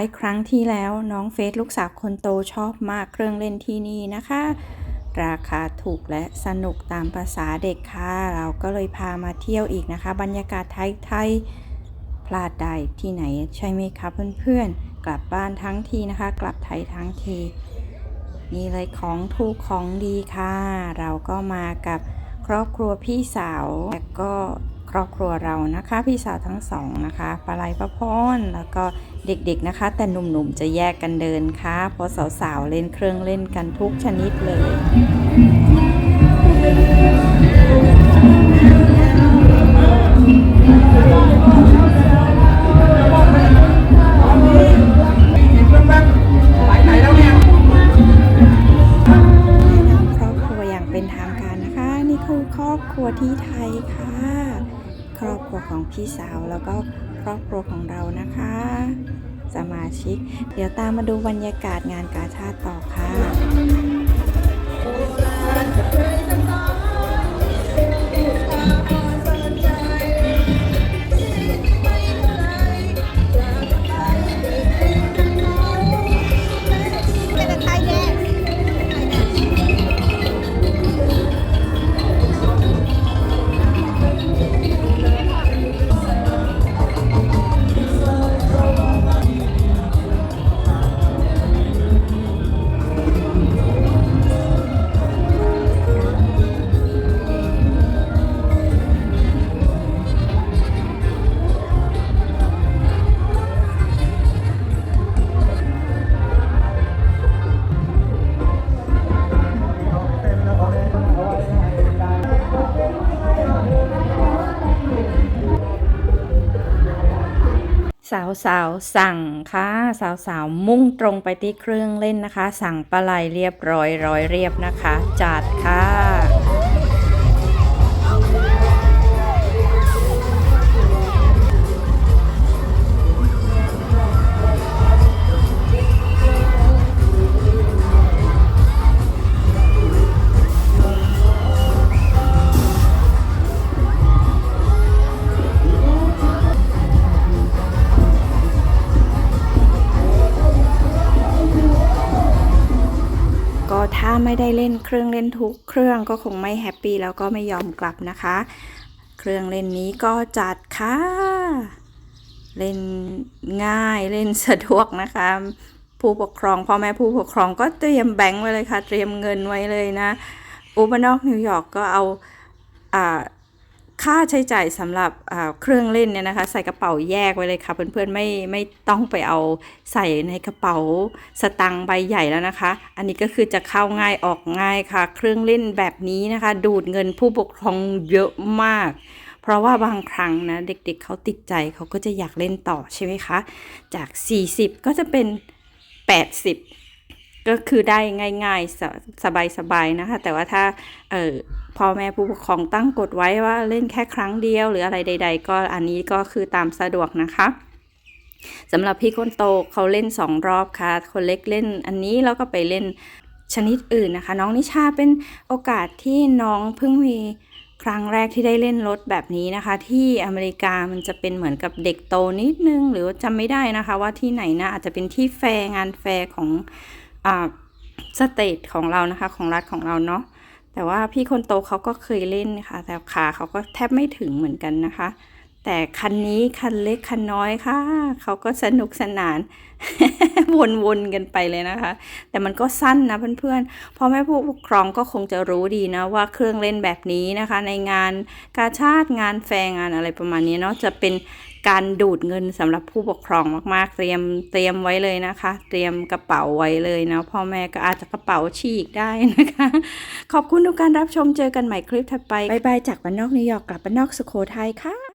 ไทยครั้งที่แล้วน้องเฟซลูกสาวคนโตชอบมากเครื่องเล่นที่นี่นะคะ ราคาถูกและสนุกตามภาษาเด็กค่ะ เราก็เลยพามาเที่ยวอีกนะคะ บรรยากาศไทยๆพลาดได้ที่ไหนใช่ไหมคะเพื่อนๆ กลับบ้านทั้งทีนะคะ กลับไทยทั้งทีนี่เลยของถูกของดีค่ะ เราก็มากับครอบครัวพี่สาวและก็ ครอบครัวเรานะคะ พี่สาวทั้งสองนะคะปลาไหลประพรแล้วก็เด็กๆนะคะ แต่หนุ่มๆจะแยกกันเดินค่ะ เพราะสาวๆเล่นเครื่องเล่นกันทุกชนิดเลยแนะนำครอบครัวอย่างเป็นทางการนะคะ นี่คือครอบครัวที่ไทยค่ะ ครอบครัวของพี่สาวแล้วก็ครอบครัวของเรานะคะ สมาชิก เดี๋ยวตามมาดูบรรยากาศงานกาชาติต่อค่ะ สาวสาวๆสั่งค่ะสาวสาวๆมุ่งตรงไปที่เครื่องเล่นนะคะ สั่งปลาไหลเรียบร้อยร้อยเรียบนะคะ จัดค่ะ ถ้าไม่ได้เล่นเครื่องเล่นทุกเครื่องก็คงไม่แฮปปี้แล้วก็ไม่ยอมกลับนะคะ เครื่องเล่นนี้ก็จัดค่ะ เล่นง่ายเล่นสะดวกนะคะ ผู้ปกครองพ่อแม่ผู้ปกครองก็เตรียมแบงค์ไว้เลยค่ะ เตรียมเงินไว้เลยนะอูบานอกนิวยอร์กก็เอาอ่า ค่าใช้จ่ายสำหรับเครื่องเล่นเนี่ยนะคะ ใส่กระเป๋าแยกไว้เลยค่ะ เพื่อนๆไม่ไม่ต้องไปเอาใส่ในกระเป๋าสตังค์ใบใหญ่แล้วนะคะ อันนี้ก็คือจะเข้าง่ายออกง่ายค่ะ เครื่องเล่นแบบนี้นะคะ ดูดเงินผู้ปกครองเยอะมาก เพราะว่าบางครั้งนะเด็กๆเขาติดใจเขาก็จะอยากเล่นต่อใช่ไหมคะ จาก 40 ก็จะเป็น 80 ก็คือได้ง่ายๆสบายๆนะคะ แต่ว่าถ้าเออพ่อแม่ผู้ปกครองตั้งกฎไว้ว่าเล่นแค่ครั้งเดียว หรืออะไรใด ๆ ก็อันนี้ก็คือตามสะดวกนะคะสำหรับพี่คนโตเขาเล่นสองรอบค่ะ คนเล็กเล่นอันนี้แล้วก็ไปเล่นชนิดอื่นนะคะ น้องนิชาเป็นโอกาสที่น้องเพิ่งมีครั้งแรกที่ได้เล่นรถแบบนี้นะคะ ที่อเมริกามันจะเป็นเหมือนกับเด็กโตนิดนึง หรือจำไม่ได้นะคะ ว่าที่ไหนนะอาจจะเป็นที่แฟร์งานแฟร์ของ สเตทของเรานะคะของรัฐของเราเนาะแต่ว่าพี่คนโตเขาก็เคยเล่นค่ะ แต่ขาเขาก็แทบไม่ถึงเหมือนกันนะคะ แต่คันนี้คันเล็กคันน้อยค่ะ เขาก็สนุกสนาน วนๆกันไปเลยนะคะ แต่มันก็สั้นนะเพื่อนๆพ่อแม่ผู้ปกครองก็คงจะรู้ดีนะว่าเครื่องเล่นแบบนี้นะคะ ในงานกาชาติงานแฟร์งานอะไรประมาณนี้เนาะจะเป็นการดูดเงินสำหรับผู้ปกครองมากๆ เตรียมเตรียมไว้เลยนะคะ เตรียมกระเป๋าไว้เลยนะพ่อแม่ก็อาจจะกระเป๋าฉีกได้นะคะ ขอบคุณทุกการรับชมเจอกันใหม่คลิปถัดไปบายบายจากบ้านนอกนิวยอร์กกลับบ้านนอกสุโขทัยค่ะ